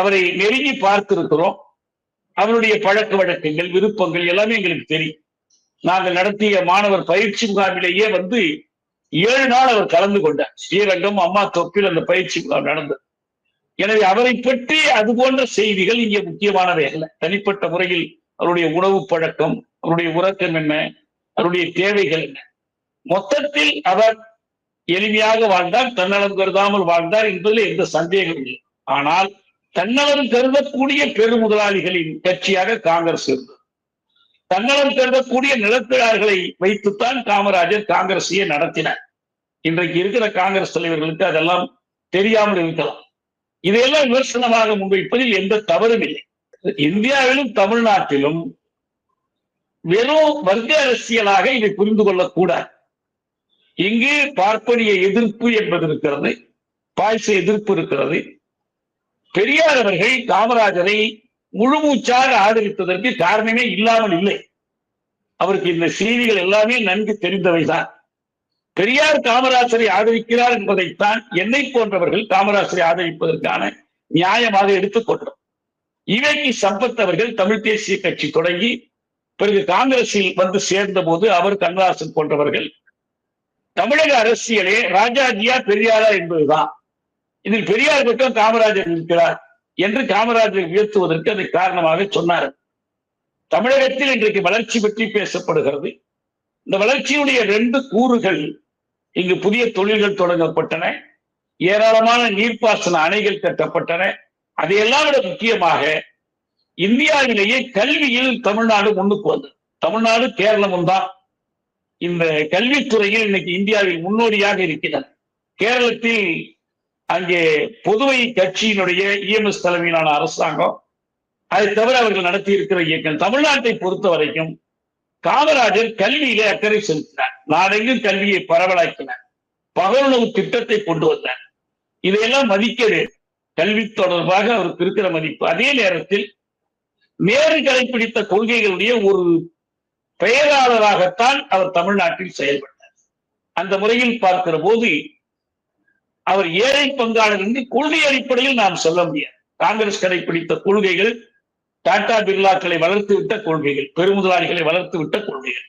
அவரை நெருங்கி பார்த்திருக்கிறோம். அவருடைய பழக்க வழக்கங்கள் விருப்பங்கள் எல்லாமே எங்களுக்கு தெரியும். நாங்கள் நடத்திய மாணவர் பயிற்சி முகாமிலேயே வந்து ஏழு நாள் அவர் கலந்து கொண்டார். ஸ்ரீரங்கம் அம்மா தொப்பில் அந்த பயிற்சி முகாம் நடந்தது. எனவே அவரை பற்றி அது போன்ற செய்திகள் இங்கே முக்கியமானவை அல்ல. தனிப்பட்ட முறையில் அவருடைய உணவு பழக்கம் அவருடைய உறக்கம் என்ன அவருடைய தேவைகள் என்ன. மொத்தத்தில் அவர் எளிமையாக வாழ்ந்தார் தன்னலம் கருதாமல் வாழ்ந்தார் என்பதில் எந்த சந்தேகமும் இல்லை. ஆனால் தன்னலம் கருதக்கூடிய பெருமுதலாளிகளின் கட்சியாக காங்கிரஸ் இருந்தது. தன்னலம் கருதக்கூடிய நிலத்திழார்களை வைத்துத்தான் காமராஜர் காங்கிரஸையே நடத்தினார். இன்றைக்கு இருக்கிற காங்கிரஸ் தலைவர்களுக்கு அதெல்லாம் தெரியாமல் இருக்கலாம். இதையெல்லாம் விமர்சனமாக முன்வைப்பதில் எந்த தவறும் இல்லை. இந்தியாவிலும் தமிழ்நாட்டிலும் வெறும் வர்க்க அரசியலாக இதை புரிந்து கொள்ளக்கூடாது. இங்கு பார்ப்பனிய எதிர்ப்பு என்பது இருக்கிறது பாய்ச எதிர்ப்பு இருக்கிறது பெரியார் அவர்கள் காமராஜரை முழுமூச்சாக ஆதரித்ததற்கு காரணமே இல்லாமல் இல்லை. அவருக்கு இந்த செய்திகள் எல்லாமே நன்கு தெரிந்தவைதான். பெரியார் காமராஜரை ஆதரிக்கிறார் என்பதைத்தான் என்னை போன்றவர்கள் காமராஜரை ஆதரிப்பதற்கான நியாயமாக எடுத்துக்கொண்டோம் இவைக்கு சம்பத் அவர்கள் தமிழ் தேசிய கட்சி தொடங்கி பிறகு காங்கிரஸில் வந்து சேர்ந்த போது அவர் கண்ணதாசன் போன்றவர்கள் தமிழக அரசியலே ராஜாஜியா பெரியாரா என்பதுதான். இதில் பெரியார் பக்கம் காமராஜர் இருக்கிறார் என்று காமராஜரை உயர்த்துவதற்கு அதை காரணமாக சொன்னார். தமிழகத்தில் இன்றைக்கு வளர்ச்சி பற்றி பேசப்படுகிறது. இந்த வளர்ச்சியுடைய ரெண்டு கூறுகள் இங்கு புதிய தொழில்கள் தொடங்கப்பட்டன. ஏராளமான நீர்ப்பாசன அணைகள் கட்டப்பட்டன. அதையெல்லாம் விட முக்கியமாக இந்தியாவிலேயே கல்வியில் தமிழ்நாடு முன்னுக்கு வந்தது. தமிழ்நாடு கேரளமும் தான். இந்த கல்வித்துறையில் இன்னைக்கு இந்தியாவில் முன்னோடியாக இருக்கிறது. கேரளத்தில் அங்கே புதுவை கட்சியினுடைய இஎம்எஸ் தலைமையிலான அரசாங்கம் அதை தவிர அவர்கள் நடத்தி இருக்கிற இயக்கம் தமிழ்நாட்டை பொறுத்த வரைக்கும் காமராஜர் கல்வியிலே அக்கறை செலுத்தினார். நாடெங்கும் கல்வியை பரவலாக்கினார் பகலுணவு திட்டத்தை கொண்டு வந்தார். இதையெல்லாம் மதிக்கிறது கல்வி தொடர்பாக அவருக்கு இருக்கிற மதிப்பு. அதே நேரத்தில் நேரு கடைபிடித்த கொள்கைகளுடைய ஒரு பெயராளராகத்தான் அவர் தமிழ்நாட்டில் செயல்பட்டார். அந்த முறையில் பார்க்கிற போது அவர் ஏழை பங்காளர் என்று கொள்கை அடிப்படையில் நாம் சொல்ல முடியாது. காங்கிரஸ் கடைபிடித்த கொள்கைகள் டாடா பிர்லாக்களை வளர்த்து விட்ட கொள்கைகள் பெருமுதலாளிகளை வளர்த்து விட்ட கொள்கைகள்.